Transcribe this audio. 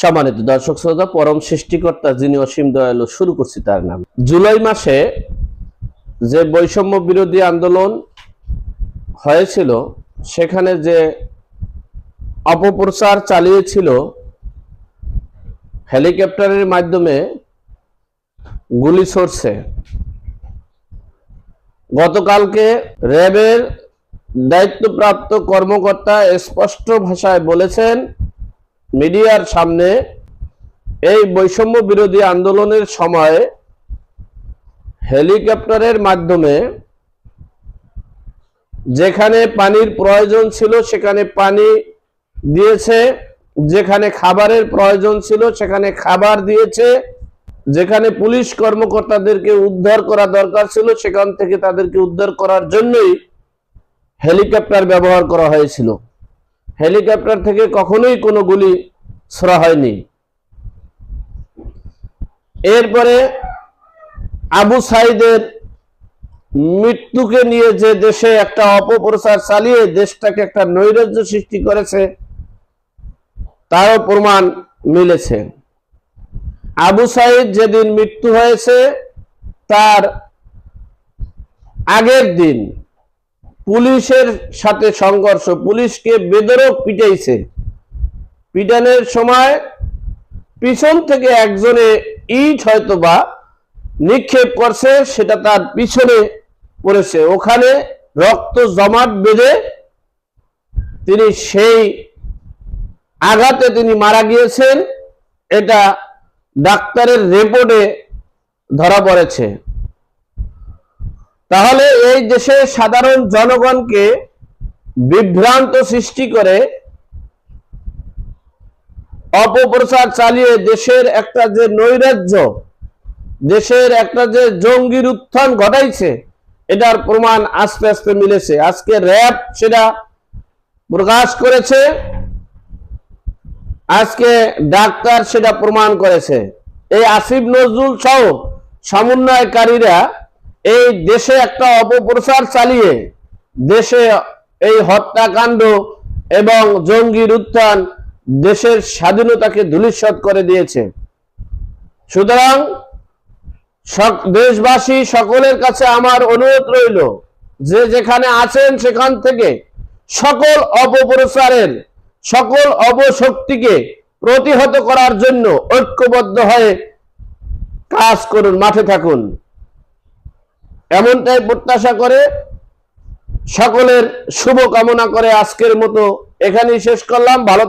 সম্মানিত দর্শক শ্রোতা, পরম সৃষ্টিকর্তা যিনি অসীম দয়ালু, শুরু করছি তার নাম। জুলাই মাসে যে বৈষম্য বিরোধী আন্দোলন হয়েছিল, সেখানে যে অপপ্রচার চালিয়েছিল হেলিকপ্টারের মাধ্যমে গুলি ছড়ছে, গতকালকে র্যাবের দায়িত্বপ্রাপ্ত কর্মকর্তা স্পষ্ট ভাষায় বলেছেন মিডিয়ার সামনে এই বৈষম্য বিরোধী আন্দোলনের সময় হেলিকপ্টারের মাধ্যমে যেখানে পানির প্রয়োজন ছিল, সেখানে পানি দিয়েছে, যেখানে খাবারের প্রয়োজন ছিল, সেখানে খাবার দিয়েছে, যেখানে পুলিশ কর্মকর্তাদেরকে উদ্ধার করা দরকার ছিল, সেখান থেকে তাদেরকে উদ্ধার করার জন্যই হেলিকপ্টার ব্যবহার করা হয়েছিল। হেলিকপ্টার থেকে কখনোই কোনো গুলি ছোড়া হয়নি। এরপরে আবু সাইদের মৃত্যুকে নিয়ে যে দেশে একটা অপপ্রচার চালিয়ে দেশটাকে একটা নৈরাজ্য সৃষ্টি করেছে, তারও প্রমাণ মিলেছে। আবু সাইদ যেদিন মৃত্যু হয়েছে, তার আগের দিন পুলিশের সাথে সংঘর্ষ। পুলিশকে বেদরক পিটাইছে। পিটানের সময় পিছন থেকে একজনে ইট হয়তো বা নিক্ষেপ করছে, সেটা তার পিছনে পড়েছে। ওখানে রক্ত জমাট বেঁধে তিনি সেই আঘাতে তিনি মারা গিয়েছেন। এটা ডাক্তারের রিপোর্টে ধরা পড়েছে। তাহলে এই দেশের সাধারণ জনগণকে বিভ্রান্ত সৃষ্টি করে অপপ্রচার চালিয়ে দেশের একটা যে নৈরাজ্য, দেশের একটা যে জঙ্গির উত্থান ঘটাইছে, এটার প্রমাণ আস্তে আস্তে মিলেছে। আজকে র্যাব সেটা প্রকাশ করেছে, আজকে ডাক্তার সেটা প্রমাণ করেছে। এই আসিফ নজরুল সহ সমন্বয়কারীরা এই দেশে একটা অপপ্রচার চালিয়ে দেশে এই হত্যাকাণ্ড এবং জঙ্গির উত্থান দেশের স্বাধীনতাকে ধূলিসাৎ করে দিয়েছে। সুতরাং দেশবাসী সকলের কাছে আমার অনুরোধ রইল যে যেখানে আছেন সেখান থেকে সকল অপপ্রচারের, সকল অবশক্তিকে প্রতিহত করার জন্য ঐক্যবদ্ধ হয়ে কাজ করুন, মাঠে থাকুন। এমনটাই প্রত্যাশা করে সকলের শুভ কামনা করে আজকের মতো এখানেই শেষ করলাম। ভালো